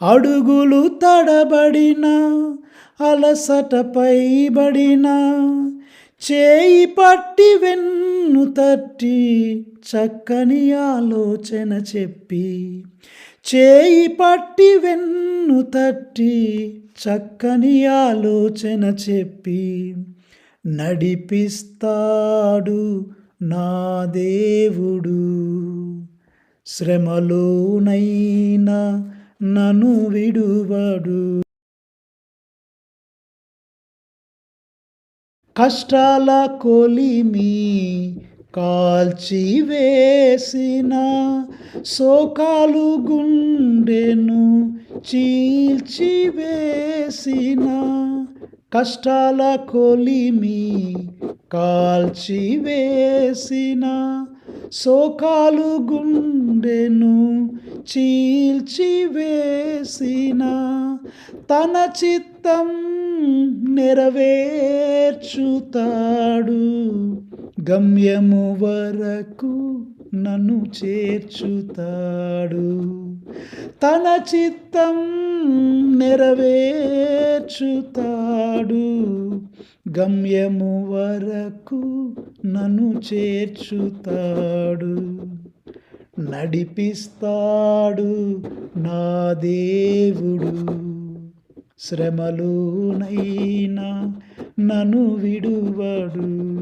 అడుగులు తడబడిన అలసట పైబడిన చేయి పట్టి వెన్ను తట్టి చక్కని ఆలోచన చెప్పి చేయి పట్టి వెన్ను తట్టి చక్కని ఆలోచన చెప్పి నడిపిస్తాడు నా దేవుడు. శ్రమలోనైనా నన్ను విడువడు. కష్టాల కొలిమి కాల్చి వేసిన శోకాలు గుండెను చీల్చివేసిన కష్టాల కొలిమి కాల్చివేసిన శోకాలు గుండెను చీల్చి వేసిన తన చిత్తం నెరవేర్చుతాడు. గమ్యము వరకు నన్ను చేర్చుతాడు. తన చిత్తం నెరవేర్చుతాడు. గమ్యము వరకు నన్ను చేర్చుతాడు. నడిపిస్తాడు నా దేవుడు. శ్రమలోనైనా నను విడువడు.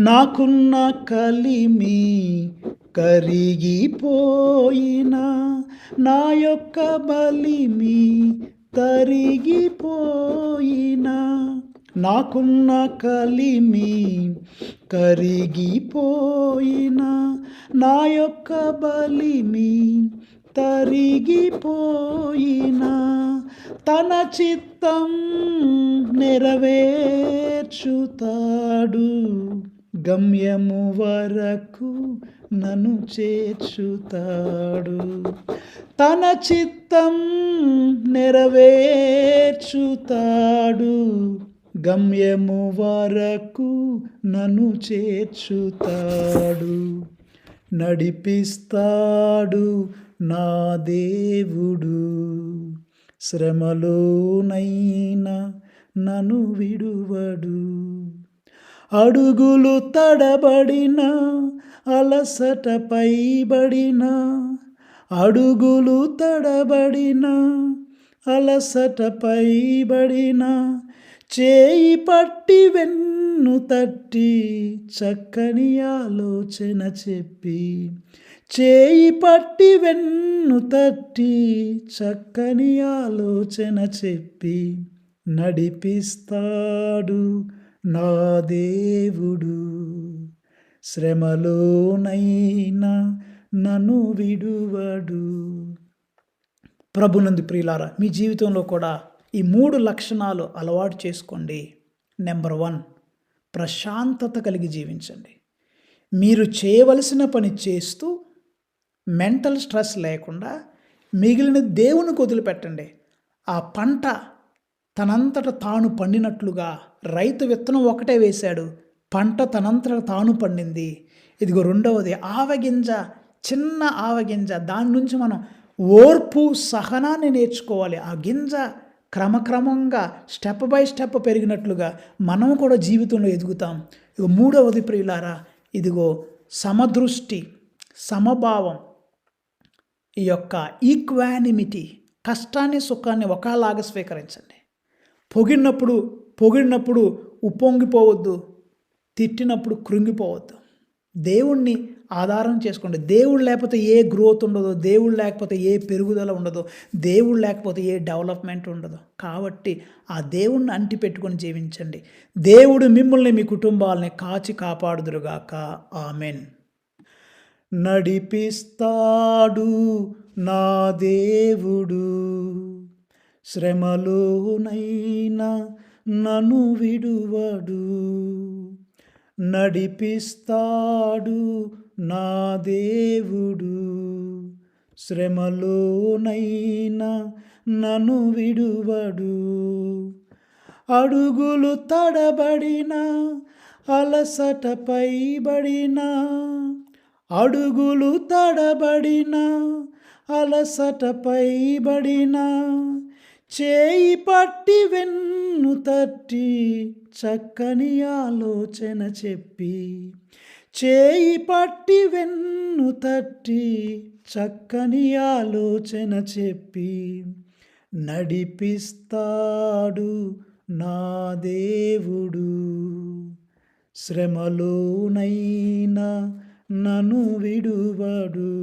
నాకున్న కలిమి కరిగిపోయిన నా యొక్క బలిమి తరిగిపోయిన నాకున్న కలిమి కరిగిపోయిన నా యొక్క బలిని తరిగిపోయిన తన చిత్తం నెరవేర్చుతాడు. గమ్యము వరకు నన్ను చేర్చుతాడు. తన చిత్తం నెరవేర్చుతాడు. గమ్యము వరకు నన్ను చేర్చుతాడు. నడిపిస్తాడు నా దేవుడు. శ్రమలోనైనా నను విడువడు. అడుగులు తడబడిన అలసట పైబడిన అడుగులు తడబడిన అలసట పైబడిన చేయి పట్టి వెన్న తట్టి చక్కని ఆలోచన చెప్పి చేయి పట్టి వెన్ను తట్టి చక్కని ఆలోచన చెప్పి నడిపిస్తాడు నా దేవుడు. శ్రమలోనైనా నన్ను విడువడు. ప్రభునందు ప్రియులారా మీ జీవితంలో కూడా ఈ మూడు లక్షణాలు అలవాటు చేసుకోండి. నెంబర్ వన్ ప్రశాంతత కలిగి జీవించండి. మీరు చేయవలసిన పని చేస్తూ మెంటల్ స్ట్రెస్ లేకుండా మిగిలిన దేవుని వదిలిపెట్టండి. ఆ పంట తనంతట తాను పండినట్లుగా రైతు విత్తనం ఒకటే వేశాడు. పంట తనంతట తాను పండింది. ఇదిగో రెండవది ఆవగింజ చిన్న ఆవగింజ. దాని నుంచి మనం ఓర్పు సహనాన్ని నేర్చుకోవాలి. ఆ గింజ క్రమక్రమంగా స్టెప్ బై స్టెప్ పెరిగినట్లుగా మనం కూడా జీవితంలో ఎదుగుతాం. ఇక మూడవది ప్రియులారా ఇదిగో సమదృష్టి సమభావం ఈ యొక్క ఈక్వానిమిటీ కష్టాన్ని సుఖాన్ని ఒకలాగా స్వీకరించండి. పొగిడినప్పుడు పొగిడినప్పుడు ఉప్పొంగిపోవద్దు తిట్టినప్పుడు కృంగిపోవద్దు. దేవుణ్ణి ఆధారం చేసుకోండి. దేవుడు లేకపోతే ఏ గ్రోత్ ఉండదు దేవుడు లేకపోతే ఏ పెరుగుదల ఉండదు దేవుడు లేకపోతే ఏ డెవలప్మెంట్ ఉండదు. కాబట్టి ఆ దేవుణ్ణి అంటి పెట్టుకొని జీవించండి. దేవుడు మిమ్మల్ని మీ కుటుంబాలని కాచి కాపాడుదురుగాక. ఆమెన్. నడిపిస్తాడు నా దేవుడు. శ్రమలోనైనా నన్ను విడువడు. నడిపిస్తాడు నా దేవుడు. శ్రమలోనైనా నను విడువడు. అడుగులు తడబడిన అలసట పైబడిన అడుగులు తడబడిన అలసట పైబడిన చేయి పట్టి వెన్ను తట్టి చక్కని ఆలోచన చెప్పి చేయి పట్టి వెన్ను తట్టి చక్కని ఆలోచన చెప్పి నడిపిస్తాడు నా దేవుడు. శ్రమలోనైనా నన్ను విడువడు.